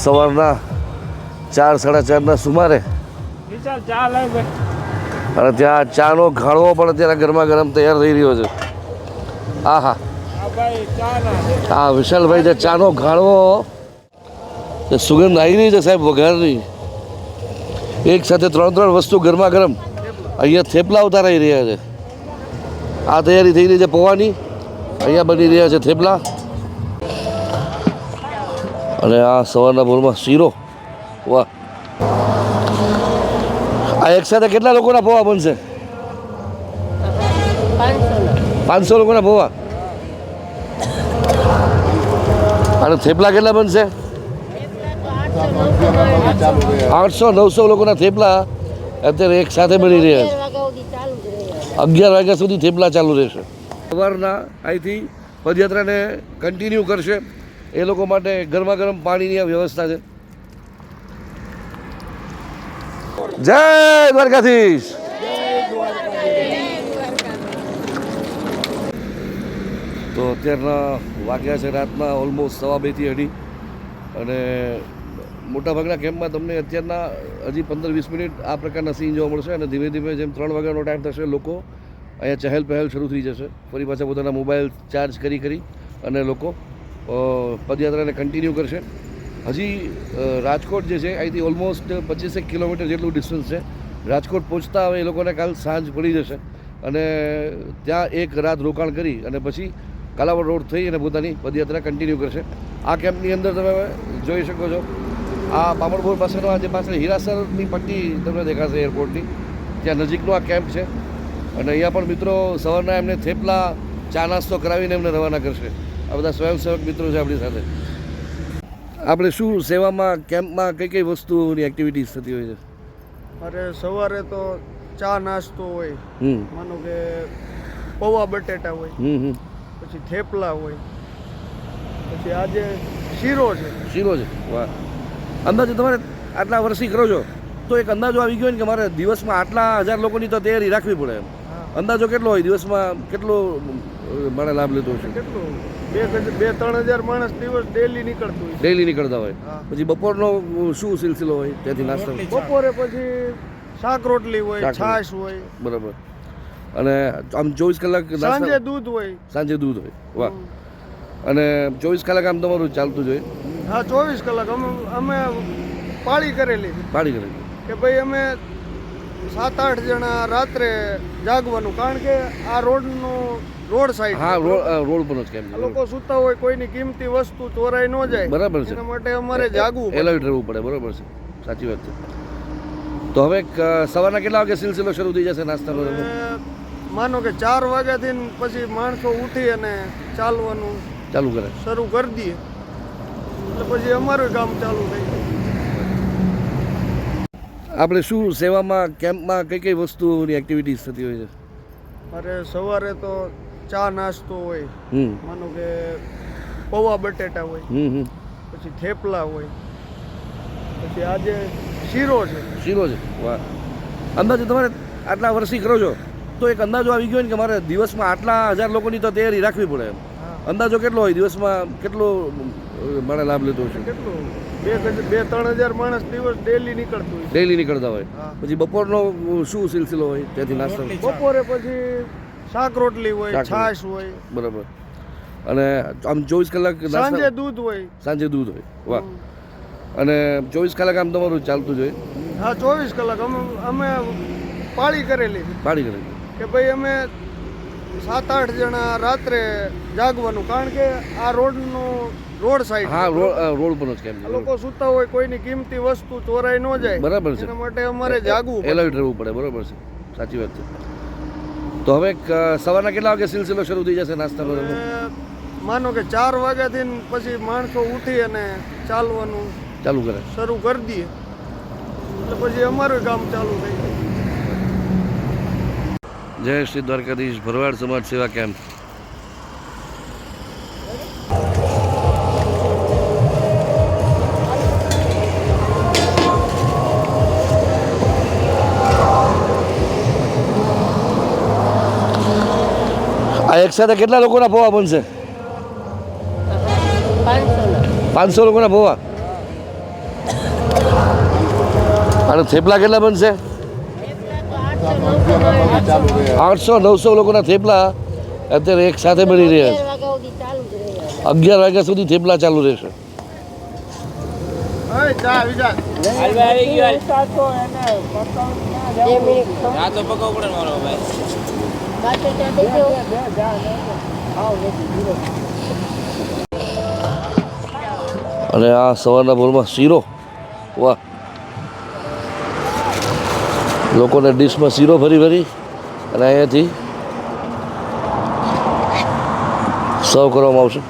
સવારના ચાર સાડા ચારના સુમારે. અને ત્યાં ચાનો ઘાણવો પણ અત્યારે ગરમા ગરમ તૈયાર થઈ રહ્યો છે. આહા. હા છે આ વિશાલભાઈ જે ચાનો ઘાણવો તે સુગંધ આવી રહી છે સાહેબ વઘારની. એક સાથે ત્રણ ત્રણ વસ્તુ ગરમા ગરમ અહીંયા થેપલા ઉતારાઈ રહ્યા છે. આ તૈયારી થઈ રહી છે પૌવાની. અહીંયા બની રહ્યા છે થેપલા. અને આ સવારના બોરમાં શીરો. વાહ. આ એક સાથે કેટલા લોકોના પૌવા બનશે? પાંચસો લોકોના પૌવા અને થેપલા કેટલા બનશે? આઠસો, નવસો લોકોના થેપલા અત્યારે એક સાથે બની રહ્યા છે. અગિયાર વાગ્યા સુધી થેપલા ચાલુ રહેશે. સવારના અહીંથી પદયાત્રાને કન્ટિન્યુ કરશે. એ લોકો માટે ગરમા ગરમ પાણીની આ વ્યવસ્થા છે. જય દ્વારકાધીશ. તો અત્યારના વાગ્યા છે રાતના ઓલમોસ્ટ સવા બેથી અઢી. અને મોટાભાગના કેમ્પમાં તમને અત્યારના હજી પંદર વીસ મિનિટ આ પ્રકારના સીન જોવા મળશે અને ધીમે ધીમે જેમ ત્રણ વાગ્યાનો ટાઈમ થશે લોકો અહીંયા ચહેલ પહેલ શરૂ થઈ જશે. ફરી પાછા પોતાના મોબાઈલ ચાર્જ કરી કરી અને લોકો પદયાત્રાને કન્ટિન્યુ કરશે. હજી રાજકોટ જે છે, અહીંથી ઓલમોસ્ટ પચીસેક કિલોમીટર જેટલું ડિસ્ટન્સ છે. રાજકોટ પહોંચતા હવે એ લોકોને કાલ સાંજ પડી જશે. અને ત્યાં એક રાત રોકાણ કરી અને પછી કાલાવડ રોડ થઈ અને પોતાની પદયાત્રા કન્ટિન્યુ કરશે. આ કેમ્પની અંદર તમે જોઈ શકો છો. આ પામણપુર પાસેનો આ જે પાછળ હીરાસરની પટ્ટી તમને દેખાશે એરપોર્ટની ત્યાં નજીકનો આ કેમ્પ છે. અને અહીંયા પણ મિત્રો સવારના એમને થેપલા, ચા નાસ્તો કરાવીને એમને રવાના કરશે. આ બધા સ્વયંસેવક મિત્રો છે આપણી સાથે. આપણે શું સેવામાં કેમ્પમાં કઈ કઈ વસ્તુઓની એક્ટિવિટીઝ થતી હોય છે? અરે સવારે તો ચા નાસ્તો હોય હમ. માનો કે પૌવા બટેટા હોય પછી થેપલા હોય પછી આજે શીરો છે. શીરો છે? વાહ. અંદાજે તમારે આટલા વર્ષથી કરો છો તો એક અંદાજો આવી ગયો ને કે મારે દિવસમાં આટલા હજાર લોકોની તો તૈયારી રાખવી પડે એમ. અંદાજો કેટલો હોય? દિવસમાં કેટલો મારે લાભ લેતો છે? કેટલું? બે બે ત્રણ હજાર માણસ દિવસ ડેલી નીકળતું હોય. ડેલી નીકળતા હોય. પછી બપોરનો શું સિલસિલો હોય? ત્યાંથી નાસ્તો. બપોરે પછી શાક રોટલી હોય છાશ હોય. બરાબર. અને આમ ચોવીસ કલાક સાંજે દૂધ હોય. સાંજે દૂધ હોય. વાહ. અને ચોવીસ કલાક આમ તમારું ચાલતું જોઈએ હા ચોવીસ કલાક. અમે અમે પાળી કરેલી. પાળી કરેલી. કે ભાઈ અમે સાત આઠ જણા રાત્રે જાગવાનું. કારણ કે આ રોડનો રોડ સાઈડ હા રોડ પર જ કેમ લોકો સૂતા હોય કોઈની કિંમતી વસ્તુ ચોરાઈ ન જાય. બરાબર છે. એના માટે અમારે જાગવું. એલર્ટ રહેવું પડે બરાબર છે. સાચી વાત છે. તો હવે સવારના કેટલા વાગે સિલસિલો શરૂ થઈ જશે નાસ્તા માનો કે ચાર વાગ્યાથી પછી માણસો ઉઠી અને ચાલવાનું ચાલુ કરે. શરૂ કરી દઈએ. એટલે પછી અમારું કામ ચાલુ થઈ જાય. આપણે શું સેવામાં કેમ્પમાં કઈ કઈ વસ્તુઓની એક્ટિવિટીઝ થતી હોય છે? અરે સવારે તો ચા નાસ્તો હોય હમ. માનો કે પૌવા બટેટા હોય પછી થેપલા હોય પછી આજે શીરો છે. શીરો છે? વાહ. અંદાજે તમારે આટલા વર્ષથી કરો છો તો એક અંદાજો આવી ગયો ને કે મારે દિવસમાં આટલા હજાર લોકોની તો તૈયારી રાખવી પડે એમ. અંદાજો કેટલો હોય? દિવસમાં કેટલો મારે લાભ લેતો છે કેટલું? બે બે ત્રણ હજાર માણસ દિવસ ડેલી નીકળતું હોય. ડેલી નીકળતા હોય. પછી બપોરનો શું સિલસિલો હોય? ત્યાંથી નાસ્તો? બપોરે પછી શાક રોટલી હોય છાશ હોય. બરાબર. અને આમ ચોવીસ કલાક સાંજે દૂધ હોય. સાંજે દૂધ હોય. વાહ. અને ચોવીસ કલાક આમ તમારું ચાલતું જોઈએ હા ચોવીસ કલાક. અમે અમે પાળી કરેલી. પાળી કરેલી. કે ભાઈ અમે સાત આઠ જણા રાત્રે જાગવાનું. કારણ કે આ રોડનો રોડ સાઈડ હા રોડ રોડ પર જ કેમ? લોકો સૂતા હોય કોઈની કિંમતી વસ્તુ ચોરાઈ ન જાય. બરાબર છે. એના માટે અમારે જાગવું. એલર્ટ રહેવું પડે બરાબર છે. સાચી વાત છે. તો હવે સવારના કેટલા વાગે સિલસિલો શરૂ થઈ જશે નાસ્તા માનો કે ચાર વાગ્યાથી પછી માણસો ઉઠી અને ચાલવાનું ચાલુ કરે. શરૂ કરી દઈએ. એટલે પછી અમારું કામ ચાલુ થઈ જાય. જય શ્રી દ્વારકાધીશ ભરવાડ સમાજ સેવા કેમ્પ. આ એક સાથે કેટલા લોકોના પૌવા બનશે? પાંચસો લોકોના પૌવા અને થેપલા કેટલા બનશે? આઠસો નવસો લોકોના થેપલા અત્યારે એક સાથે મળી રહ્યા છે. અગિયાર વાગ્યા સુધી થેપલા ચાલુ રહેશે. અને આ સવારના બોલમાં શીરો. વાહ. લોકોને ડીશમાં શીરો ભરી ભરી અને અહીંયાથી સર્વ કરવામાં આવશે.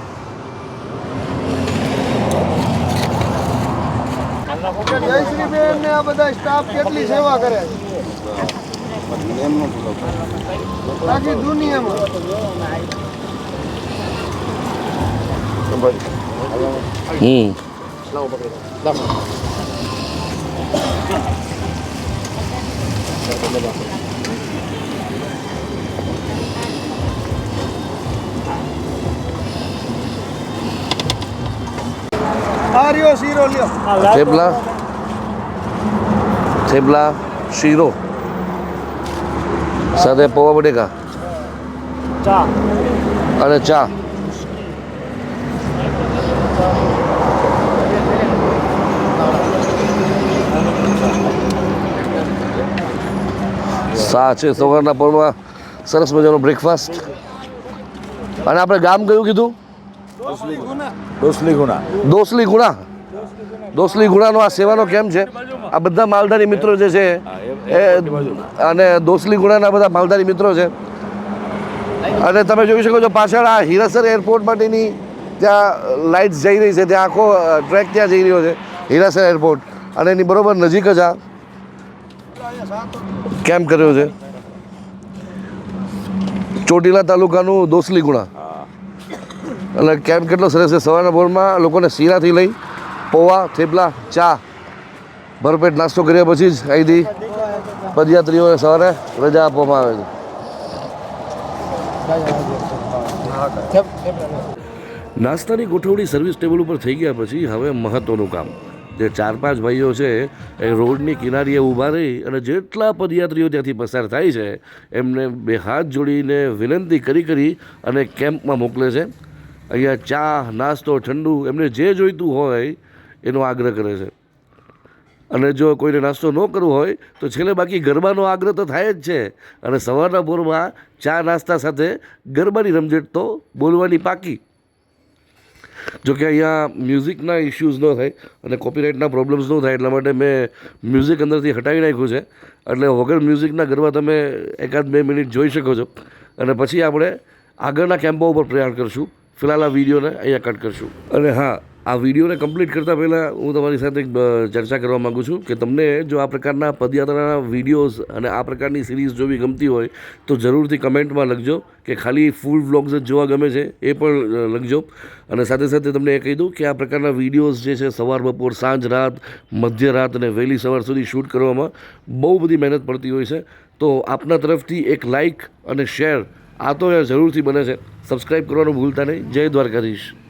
જયશ્રી આ બધા સ્ટાફ કેટલી સેવા કરે દુનિયામાં. હમ. આ રહ્યો શીરો લ્યો આ લાડુ થેપલા થેપલા શીરો સાથે પૌવા બટેકા ચા અને ચા સા છે સવારના પરમાં સરસ મજાનો બ્રેકફાસ્ટ અને આપણે ગામ કયું કીધું? દોસલી ગુણા દોસલી ગુણા દોસલી ગુણાનો આ સેવાનો કેમ છે? આ બધા માલધારી મિત્રો જે છે એ અને દોસલી ગુણાના બધા માલધારી મિત્રો છે. અને તમે જોઈ શકો છો પાછળ આ હિરાસર એરપોર્ટ માટેની ત્યાં લાઇટ્સ જઈ રહી છે ત્યાં આખો ટ્રેક ત્યાં જઈ રહ્યો છે હીરાસર એરપોર્ટ. અને એની બરોબર નજીક જ આ. કેમ્પ કર્યો છે? ચોટીલા તાલુકાનું દોસલી ગુણા. અને કેમ્પ કેટલો સરસ છે? સવારના બોરમાં લોકોને શીરાથી લઈ પૌવા, થેપલા, ચા, ભરપેટ નાસ્તો કર્યા પછી જ અહીંથી પદયાત્રીઓને સવારે રજા આપવામાં આવે છે. નાસ્તાની ગોઠવણી સર્વિસ ટેબલ ઉપર થઈ ગયા પછી હવે મહત્ત્વનું કામ. જે ચાર પાંચ ભાઈઓ છે, એ રોડની કિનારીએ ઊભા રહી અને જેટલા પદયાત્રીઓ ત્યાંથી પસાર થાય છે, એમને બે હાથ જોડીને વિનંતી કરી કરી અને કેમ્પમાં મોકલે છે. અહીંયા ચા, નાસ્તો, ઠંડુ, એમને જે જોઈતું હોય, એનો આગ્રહ કરે છે. અને જો કોઈને નાસ્તો ન કરવો હોય, તો છેલ્લે બાકી ગરબાનો આગ્રહ તો થાય જ છે. અને સવારના ભોરમાં ચા, નાસ્તા સાથે ગરબાની રમઝટ તો બોલવાની પાકી. જો કે અહીંયા મ્યુઝિકના ઇશ્યૂઝ ન થાય અને કોપીરાઇટના પ્રોબ્લેમ્સ ન થાય, એટલા માટે મેં મ્યુઝિક અંદરથી હટાવી નાખ્યું છે. એટલે વગર મ્યુઝિકના ગરબા તમે એકાદ બે મિનિટ જોઈ શકો છો. અને પછી આપણે આગળના કેમ્પો ઉપર પ્રયાણ કરશું. ફિલહાલ આ વિડીયોને અહીંયા કટ કરશું. અને હા આ વિડીયોને કમ્પ્લીટ કરતાં પહેલાં હું તમારી સાથે એક ચર્ચા કરવા માગું છું કે તમને જો આ પ્રકારના પદયાત્રાના વિડીયોઝ અને આ પ્રકારની સિરીઝ જોવી ગમતી હોય, તો જરૂરથી કમેન્ટમાં લખજો કે ખાલી ફૂલ વ્લોગ્સ જ જોવા ગમે છે એ પણ લખજો. અને સાથે સાથે તમને એ કહી દઉં કે આ પ્રકારના વિડીયોઝ જે છે સવાર, બપોર, સાંજ, રાત, મધ્ય રાત અને વહેલી સવાર સુધી શૂટ કરવામાં બહુ બધી મહેનત પડતી હોય છે. તો આપના તરફથી એક લાઇક અને શેર આ તો જરૂરથી બને છે. સબસ્ક્રાઈબ કરવાનું ભૂલતા નહીં. જય દ્વારકાધીશ.